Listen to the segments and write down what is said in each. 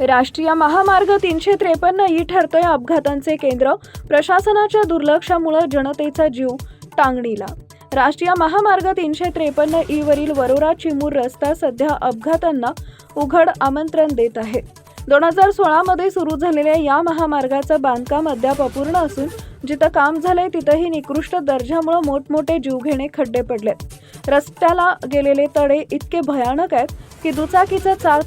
राष्ट्रीय महामार्ग तीनशे त्रेपन्न ई ठरतोय अपघातांचे केंद्र. प्रशासनाच्या दुर्लक्षामुळे जनतेचा जीव टांगणीला. राष्ट्रीय महामार्ग तीनशे त्रेपन्न ई वरील वरोरा चिमूर रस्ता सध्या अपघातांना उघड आमंत्रण देत आहे. दोन हजार सोळामध्ये सुरू झालेल्या या महामार्गाचं बांधकाम अद्याप अपूर्ण असून जिथं काम झालंय तिथंही निकृष्ट दर्जामुळे मोठमोठे जीवघेणे खड्डे पडलेत. रस्त्याला गेलेले तडे इतके भयानक आहेत की दुचाकीचं चाक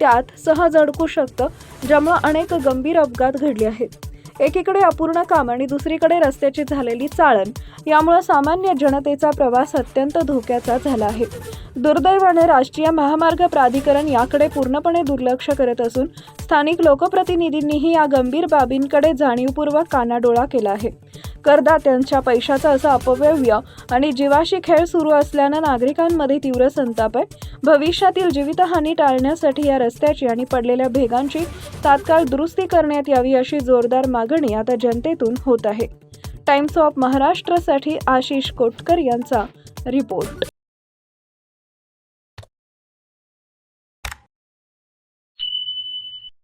त्यात सहज अडकू शकतं ज्यामुळे अनेक गंभीर अपघात घडले आहेत. एकीकडे अपूर्ण काम आणि दुसरीकडे रस्त्याची झालेली चाळण यामुळे सामान्य जनतेचा प्रवास अत्यंत धोक्याचा झाला आहे. दुर्दैवाने राष्ट्रीय महामार्ग प्राधिकरण याकडे पूर्णपणे दुर्लक्ष करत असून स्थानिक लोकप्रतिनिधींनीही या गंभीर बाबींकडे जाणीवपूर्वक कानाडोळा केला आहे. करदात्यांच्या पैशाचा असा अपव्यय आणि जीवाशी खेळ सुरू असल्यानं नागरिकांमध्ये तीव्र संताप आहे. भविष्यातील जीवितहानी टाळण्यासाठी या रस्त्याची आणि पडलेल्या भेगांची तात्काळ दुरुस्ती करण्यात यावी अशी जोरदार मागणी आता जनतेतून होत आहे. टाइम्स ऑफ महाराष्ट्रसाठी आशिष कोटकर यांचा रिपोर्ट.